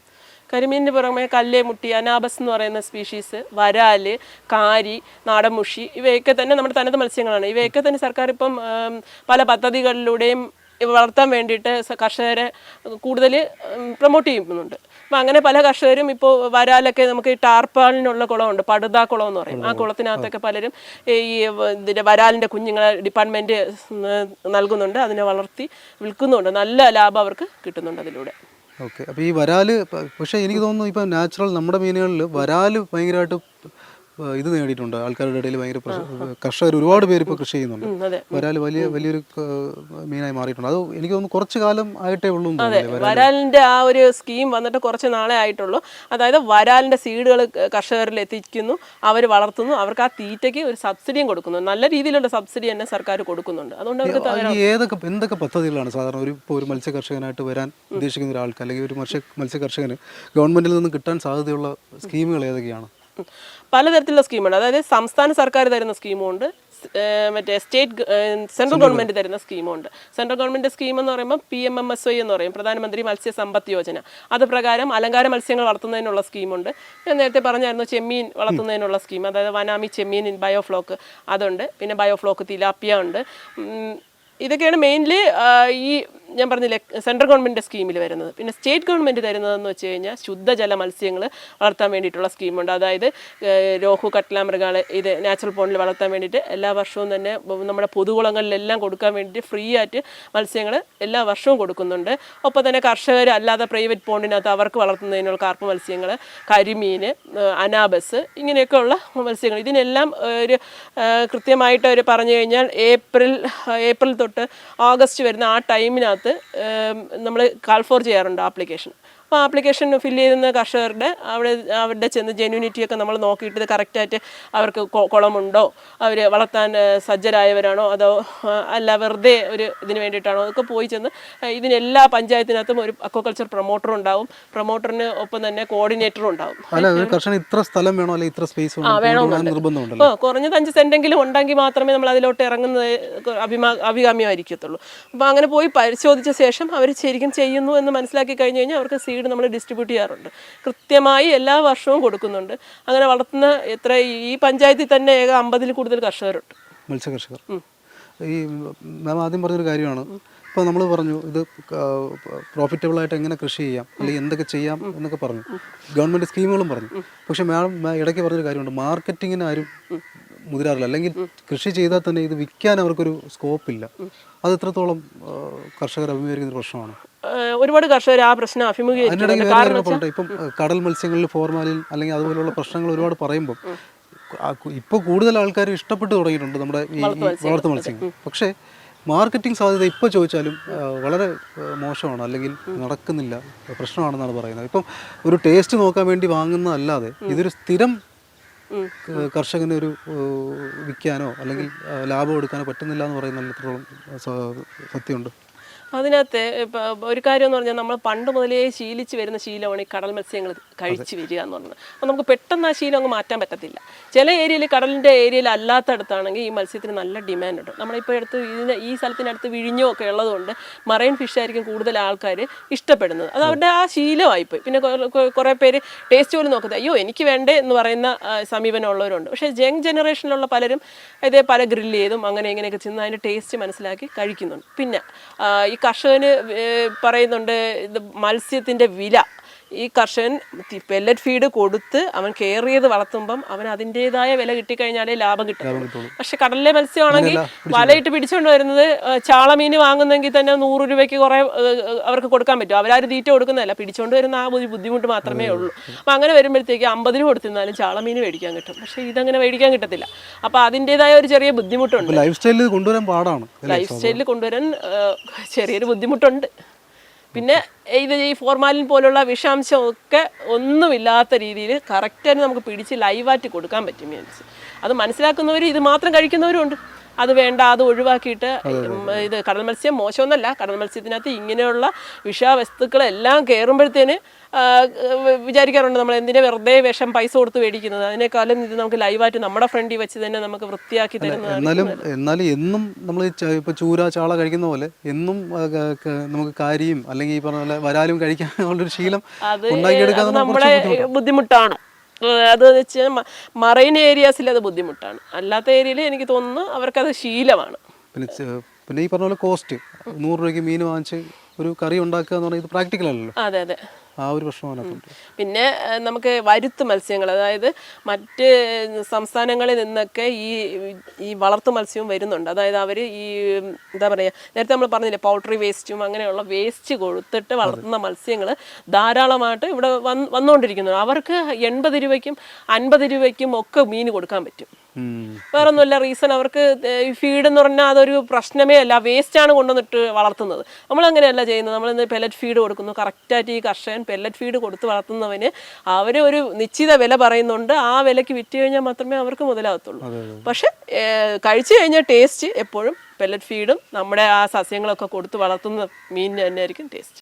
കരിമീനിന് പുറമെ കല്ലേ മുട്ടി അനാബസ് എന്ന് പറയുന്ന സ്പീഷീസ് വരാൽ കാരി നാടൻ മുഷി ഇവയൊക്കെ തന്നെ നമ്മുടെ തനത് മത്സ്യങ്ങളാണ്. ഇവയൊക്കെ തന്നെ സർക്കാർ ഇപ്പം പല പദ്ധതികളിലൂടെയും വളർത്താൻ വേണ്ടിയിട്ട് കർഷകരെ കൂടുതൽ പ്രൊമോട്ട് ചെയ്യുന്നുണ്ട്. അപ്പം അങ്ങനെ പല കർഷകരും ഇപ്പോൾ വരാലൊക്കെ നമുക്ക് ഈ ടാർപ്പാളിനുള്ള കുളമുണ്ട് പടുതാ കുളം എന്ന് പറയും. ആ കുളത്തിനകത്തൊക്കെ പലരും ഈ ഇതിന്റെ വരാലിന്റെ കുഞ്ഞുങ്ങളെ ഡിപ്പാർട്ട്മെന്റ് നൽകുന്നുണ്ട് അതിനെ വളർത്തി വിൽക്കുന്നുണ്ട്. നല്ല ലാഭം അവർക്ക് കിട്ടുന്നുണ്ട് അതിലൂടെ. ഓക്കെ. അപ്പോൾ ഈ വരാൽ പക്ഷേ എനിക്ക് തോന്നുന്നു ഇപ്പം നാച്ചുറൽ നമ്മുടെ മീനുകളിൽ വരാൽ ഭയങ്കരമായിട്ട് ഇത് നേടിയിട്ടുണ്ട്. ആൾക്കാരുടെ ഇടയിൽ ഭയങ്കര കർഷകർ ഒരുപാട് പേര് ഇപ്പോൾ കൃഷി ചെയ്യുന്നുണ്ട്. വരാൽ വലിയ വലിയൊരു മീനായി മാറിയിട്ടുണ്ട്. അത് എനിക്ക് തോന്നുന്നു കുറച്ച് കാലം ആയിട്ടേ ഉള്ളൂ വരാലിന്റെ ആ ഒരു സ്കീം വന്നിട്ട് കുറച്ച് നാളെ ആയിട്ടുള്ളൂ. അതായത് വരാലിന്റെ സീഡുകൾ കർഷകരിൽ എത്തിക്കുന്നു അവർ വളർത്തുന്നു അവർക്ക് ആ തീറ്റയ്ക്ക് ഒരു സബ്സിഡിയും കൊടുക്കുന്നു. നല്ല രീതിയിലുള്ള സബ്സിഡി തന്നെ സർക്കാർ കൊടുക്കുന്നുണ്ട്. അതുകൊണ്ട് അവർക്ക് ഏതൊക്കെ എന്തൊക്കെ പദ്ധതികളാണ് സാധാരണ ഒരു ഇപ്പോൾ ഒരു മത്സ്യ കർഷകനായിട്ട് വരാൻ ഉദ്ദേശിക്കുന്ന ഒരാൾക്ക് അല്ലെങ്കിൽ ഒരു മത്സ്യ മത്സ്യ കർഷകന് ഗവൺമെന്റിൽ നിന്ന് കിട്ടാൻ സാധ്യതയുള്ള സ്കീമുകൾ ഏതൊക്കെയാണ്. പലതരത്തിലുള്ള സ്കീമുണ്ട്. അതായത് സംസ്ഥാന സർക്കാർ തരുന്ന സ്കീമുണ്ട് മറ്റേ സ്റ്റേറ്റ് സെൻട്രൽ ഗവൺമെന്റ് തരുന്ന സ്കീമുണ്ട്. സെൻട്രൽ ഗവൺമെന്റ് സ്കീം എന്ന് പറയുമ്പോൾ P M M S Y എന്ന് പറയും. പ്രധാനമന്ത്രി മത്സ്യ സമ്പത്ത് യോജന. അത് പ്രകാരം അലങ്കാര മത്സ്യങ്ങൾ വളർത്തുന്നതിനുള്ള സ്കീമുണ്ട്. ഞാൻ നേരത്തെ പറഞ്ഞായിരുന്നു ചെമ്മീൻ വളർത്തുന്നതിനുള്ള സ്കീം. അതായത് വനാമി ചെമ്മീൻ ഇൻ ബയോഫ്ലോക്ക് അതുണ്ട്. പിന്നെ ബയോഫ്ലോക്ക് തിലാപ്പിയ ഉണ്ട്. ഇതൊക്കെയാണ് മെയിൻലി ഈ ഞാൻ പറഞ്ഞില്ലേ സെൻട്രൽ ഗവൺമെന്റ് സ്കീമിൽ വരുന്നത്. പിന്നെ സ്റ്റേറ്റ് ഗവൺമെന്റ് തരുന്നതെന്ന് വെച്ച് കഴിഞ്ഞാൽ ശുദ്ധജല മത്സ്യങ്ങൾ വളർത്താൻ വേണ്ടിയിട്ടുള്ള സ്കീമുണ്ട് അതായത് രോഹു കട്ട്ല ഇത് നാച്ചുറൽ പോണ്ടിൽ വളർത്താൻ വേണ്ടിയിട്ട് എല്ലാ വർഷവും തന്നെ നമ്മുടെ പൊതുകുളങ്ങളിലെല്ലാം കൊടുക്കാൻ വേണ്ടിയിട്ട് ഫ്രീ ആയിട്ട് മത്സ്യങ്ങൾ എല്ലാ വർഷവും കൊടുക്കുന്നുണ്ട്. ഒപ്പം തന്നെ കർഷകർ അല്ലാതെ പ്രൈവറ്റ് പോണ്ടിനകത്ത് അവർക്ക് വളർത്തുന്നതിനുള്ള കാർപ്പ് മത്സ്യങ്ങൾ കരിമീൻ അനാബസ് ഇങ്ങനെയൊക്കെയുള്ള മത്സ്യങ്ങൾ ഇതിനെല്ലാം ഒരു കൃത്യമായിട്ട് അവർ പറഞ്ഞു കഴിഞ്ഞാൽ ഏപ്രിൽ ഏപ്രിൽ തൊട്ട് ഓഗസ്റ്റ് വരുന്ന ആ ടൈമിനകത്ത് നമ്മൾ കാൾ ഫോർ ചെയ്യാറുണ്ട് ആപ്ലിക്കേഷൻ. അപ്പോൾ ആപ്ലിക്കേഷൻ ഫില്ല് ചെയ്യുന്ന കർഷകരുടെ അവിടെ അവരുടെ ചെന്ന് ജെന്യൂനിറ്റിയൊക്കെ നമ്മൾ നോക്കിയിട്ട് ഇത് കറക്റ്റായിട്ട് അവർക്ക് കുളമുണ്ടോ? അവർ വളർത്താൻ സജ്ജരായവരാണോ? അതോ അല്ല വെറുതെ ഒരു ഇതിന് വേണ്ടിയിട്ടാണോ? അതൊക്കെ പോയി ചെന്ന് ഇതിനെല്ലാ പഞ്ചായത്തിനകത്തും ഒരു അക്വാകൾച്ചർ പ്രൊമോട്ടർ ഉണ്ടാവും. പ്രൊമോട്ടറിന് ഒപ്പം തന്നെ കോർഡിനേറ്ററും ഉണ്ടാവും. കർഷകന് ഇത്ര സ്ഥലം വേണോ? അല്ലെങ്കിൽ ഇത്ര സ്പേസ് വേണോ? നിർബന്ധമുണ്ടല്ലോ കുറഞ്ഞത് അഞ്ച് സെന്റെങ്കിലും ഉണ്ടെങ്കിൽ മാത്രമേ നമ്മൾ അതിലോട്ട് ഇറങ്ങുന്നത് അഭിമാ അഭികാമ്യമായിരിക്കത്തുള്ളൂ. അപ്പോൾ അങ്ങനെ പോയി പരിശോധിച്ച ശേഷം അവർ ശരിക്കും ചെയ്യുന്നു എന്ന് മനസ്സിലാക്കി കഴിഞ്ഞ് കഴിഞ്ഞാൽ അവർക്ക് സീഡ് നമ്മൾ ഡിസ്ട്രിബ്യൂട്ട് ചെയ്യാറുണ്ട്. കൃത്യമായി എല്ലാ വർഷവും കൊടുക്കുന്നുണ്ട്. അങ്ങനെ വളർത്തുന്ന എത്ര ഈ പഞ്ചായത്തിൽ തന്നെ ഏക അമ്പതിൽ കൂടുതൽ കർഷകരുണ്ട്. മത്സ്യകർഷകർ. ഈ മാം ആദ്യം പറഞ്ഞൊരു കാര്യമാണ്. ഇപ്പോൾ നമ്മൾ പറഞ്ഞു ഇത് പ്രോഫിറ്റബിൾ ആയിട്ട് എങ്ങനെ കൃഷി ചെയ്യാം? അല്ലെങ്കിൽ എന്തൊക്കെ ചെയ്യാം എന്നൊക്കെ പറഞ്ഞു. ഗവൺമെന്റ് സ്കീമുകളും പറഞ്ഞു. പക്ഷേ മാഡം മാ- ഇടയ്ക്ക് പറഞ്ഞൊരു കാര്യമുണ്ട്. മാർക്കറ്റിങ്ങിന് ആരും മുതിരാറില്ല. അല്ലെങ്കിൽ കൃഷി ചെയ്താൽ തന്നെ ഇത് വിൽക്കാൻ അവർക്കൊരു സ്കോപ്പ് ഇല്ല. അത് എത്രത്തോളം കർഷകർ അഭിമുഖീകരിക്കുന്ന പ്രശ്നമാണ്? ഒരുപാട് കർഷകർ ആ പ്രശ്നം അഭിമുഖീകരിക്കുന്നുണ്ട്. ഇപ്പം കടൽ മത്സ്യങ്ങളിൽ ഫോർമാലിൽ അല്ലെങ്കിൽ അതുപോലുള്ള പ്രശ്നങ്ങൾ ഒരുപാട് പറയുമ്പോൾ ഇപ്പോൾ കൂടുതൽ ആൾക്കാർ ഇഷ്ടപ്പെട്ട് തുടങ്ങിയിട്ടുണ്ട് നമ്മുടെ ഈ വളർത്തു മത്സ്യങ്ങൾ. പക്ഷേ മാർക്കറ്റിംഗ് സാധ്യത ഇപ്പോൾ ചോദിച്ചാലും വളരെ മോശമാണ്. അല്ലെങ്കിൽ നടക്കുന്നില്ല. പ്രശ്നമാണെന്നാണ് പറയുന്നത്. ഇപ്പം ഒരു ടേസ്റ്റ് നോക്കാൻ വേണ്ടി വാങ്ങുന്നതല്ലാതെ ഇതൊരു സ്ഥിരം കർഷകന് ഒരു വിൽക്കാനോ അല്ലെങ്കിൽ ലാഭം എടുക്കാനോ പറ്റുന്നില്ല എന്ന് പറയുന്നതിൽ എത്രത്തോളം സത്യമുണ്ട്? അതിനകത്ത് ഒരു കാര്യം എന്ന് പറഞ്ഞാൽ നമ്മൾ പണ്ട് മുതലേ ശീലിച്ച് വരുന്ന ശീലമാണ് ഈ കടൽ മത്സ്യങ്ങൾ കഴിച്ച് വരിക എന്ന് പറയുന്നത് അപ്പോൾ നമുക്ക് പെട്ടെന്ന് ആ ശീലം അങ്ങ് മാറ്റാൻ പറ്റത്തില്ല. ചില ഏരിയയിൽ കടലിന്റെ ഏരിയയിൽ അല്ലാത്തടത്താണെങ്കിൽ ഈ മത്സ്യത്തിന് നല്ല ഡിമാൻഡുണ്ട് നമ്മളിപ്പോൾ അടുത്ത് ഇതിന് ഈ സ്ഥലത്തിനടുത്ത് വിഴിഞ്ഞോ ഒക്കെ ഉള്ളതുകൊണ്ട് മറൈൻ ഫിഷ് ആയിരിക്കും കൂടുതൽ ആൾക്കാർ ഇഷ്ടപ്പെടുന്നത്. അത് അവരുടെ ആ ശീലമായിപ്പോയി. പിന്നെ കുറേ പേര് ടേസ്റ്റ് പോലും നോക്കുന്നത് അയ്യോ എനിക്ക് വേണ്ടേ എന്ന് പറയുന്ന സമീപനമുള്ളവരുണ്ട്. പക്ഷേ യങ് ജനറേഷനിലുള്ള പലരും ഇതേ പല ഗ്രില്ല് ചെയ്തും അങ്ങനെ ഇങ്ങനെയൊക്കെ ചെന്ന് അതിന്റെ ടേസ്റ്റ് മനസ്സിലാക്കി കഴിക്കുന്നുണ്ട്. പിന്നെ ഈ കർഷകന് പറയുന്നുണ്ട് ഇത് മത്സ്യത്തിന്റെ വില. ഈ കർഷകൻ പെല്ലറ്റ് ഫീഡ് കൊടുത്ത് അവൻ കെയർ ചെയ്ത് വളർത്തുമ്പം അവൻ അതിന്റെതായ വില കിട്ടിക്കഴിഞ്ഞാലേ ലാഭം കിട്ടും പക്ഷെ കടലിലെ മത്സ്യമാണെങ്കിൽ വലയിട്ട് പിടിച്ചുകൊണ്ട് വരുന്നത് ചാളമീൻ വാങ്ങുന്നെങ്കിൽ തന്നെ നൂറ് രൂപയ്ക്ക് കുറേ അവർക്ക് കൊടുക്കാൻ പറ്റും. അവരാരും തീറ്റ കൊടുക്കുന്നതല്ല. പിടിച്ചുകൊണ്ട് വരുന്ന ആ ഒരു ബുദ്ധിമുട്ട് മാത്രമേ ഉള്ളൂ. അപ്പം അങ്ങനെ വരുമ്പോഴത്തേക്ക് അമ്പത് രൂപ കൊടുത്തിരുന്നാലും ചാളമീൻ മേടിക്കാൻ കിട്ടും. പക്ഷേ ഇതങ്ങനെ മേടിക്കാൻ കിട്ടത്തില്ല. അപ്പോൾ അതിന്റെതായ ഒരു ചെറിയ ബുദ്ധിമുട്ടുണ്ട്. ലൈഫ് സ്റ്റൈലിൽ കൊണ്ടുവരാൻ പാടാണ്. ലൈഫ് സ്റ്റൈലിൽ കൊണ്ടുവരാൻ ചെറിയൊരു ബുദ്ധിമുട്ടുണ്ട്. പിന്നെ ഇത് ഈ ഫോർമാലിൻ പോലുള്ള വിഷാംശം ഒക്കെ ഒന്നുമില്ലാത്ത രീതിയിൽ കറക്റ്റായിട്ട് നമുക്ക് പിടിച്ച് ലൈവായിട്ട് കൊടുക്കാൻ പറ്റും മീൻസ് അത് മനസ്സിലാക്കുന്നവർ ഇത് മാത്രം കഴിക്കുന്നവരും ഉണ്ട്. അത് വേണ്ട അത് ഒഴിവാക്കിയിട്ട് ഇത് കടൽ മത്സ്യം മോശമൊന്നല്ല. കടൽ മത്സ്യത്തിനകത്ത് ഇങ്ങനെയുള്ള വിഷാവസ്തുക്കളെല്ലാം കയറുമ്പോഴത്തേന് വിചാരിക്കാറുണ്ട് നമ്മൾ എന്തിനാ വെറുതെ വേഷം പൈസ കൊടുത്ത് മേടിക്കുന്നത്? അതിനേക്കാളും ഇത് നമുക്ക് ലൈവായിട്ട് നമ്മുടെ ഫ്രണ്ടിൽ വെച്ച് തന്നെ നമുക്ക് വൃത്തിയാക്കി തരുന്നത് എന്നാലും എന്നാലും എന്നും നമ്മൾ ഇപ്പോൾ ചൂര ചാള കഴിക്കുന്ന പോലെ എന്നും നമുക്ക് കാരിയും അല്ലെങ്കിൽ ഈ പറഞ്ഞ പോലെ വരാലും കഴിക്കാനുള്ളൊരു ശീലം അത് ഉണ്ടാക്കിയെടുക്കാൻ നമ്മുടെ ബുദ്ധിമുട്ടാണ്. അത് വെച്ച് മറൈൻ ഏരിയാസിൽ അത് ബുദ്ധിമുട്ടാണ്. അല്ലാത്ത ഏരിയയിൽ എനിക്ക് തോന്നുന്നു അവർക്കത് ശീലമാണ്. പിന്നെ പിന്നെ ഈ പറഞ്ഞ പോലെ കോസ്റ്റ്. നൂറ് രൂപയ്ക്ക് മീൻ വാങ്ങിച്ച് ഒരു കറി ഉണ്ടാക്കുക എന്ന് പറഞ്ഞാൽ ഇത് പ്രാക്ടിക്കൽ അല്ലല്ലോ. അതെ അതെ. ആ ഒരു പ്രശ്നം പിന്നെ നമുക്ക് വരുത്ത് മത്സ്യങ്ങൾ അതായത് മറ്റ് സംസ്ഥാനങ്ങളിൽ നിന്നൊക്കെ ഈ ഈ വളർത്തു മത്സ്യവും വരുന്നുണ്ട്. അതായത് അവർ ഈ എന്താ പറയുക നേരത്തെ നമ്മൾ പറഞ്ഞില്ലേ പൗൾട്രി വേസ്റ്റും അങ്ങനെയുള്ള വേസ്റ്റ് കൊടുത്തിട്ട് വളർത്തുന്ന മത്സ്യങ്ങൾ ധാരാളമായിട്ട് ഇവിടെ വന്ന് വന്നുകൊണ്ടിരിക്കുന്നു. അവർക്ക് എൺപത് രൂപയ്ക്കും അൻപത് രൂപയ്ക്കും ഒക്കെ മീൻ കൊടുക്കാൻ പറ്റും. വേറെ ഒന്നുമില്ല റീസൺ അവർക്ക് ഫീഡ് എന്ന് പറഞ്ഞാൽ അതൊരു പ്രശ്നമേ അല്ല വേസ്റ്റ് ആണ് കൊണ്ടുവന്നിട്ട് വളർത്തുന്നത്. നമ്മൾ അങ്ങനെയല്ല ചെയ്യുന്നത്. നമ്മൾ ഇന്ന് പെല്ലറ്റ് ഫീഡ് കൊടുക്കുന്നു കറക്റ്റായിട്ട് ഈ കർഷകൻ പെല്ലറ്റ് ഫീഡ് കൊടുത്ത് വളർത്തുന്നവന് അവർ ഒരു നിശ്ചിത വില പറയുന്നുണ്ട്. ആ വിലയ്ക്ക് വിറ്റ് കഴിഞ്ഞാൽ മാത്രമേ അവർക്ക് മുതലാകത്തുള്ളൂ. പക്ഷെ കഴിച്ചു കഴിഞ്ഞാൽ ടേസ്റ്റ് എപ്പോഴും പെല്ലറ്റ് ഫീഡും നമ്മുടെ ആ സസ്യങ്ങളൊക്കെ കൊടുത്ത് വളർത്തുന്ന മീനിന് തന്നെ ആയിരിക്കും ടേസ്റ്റ്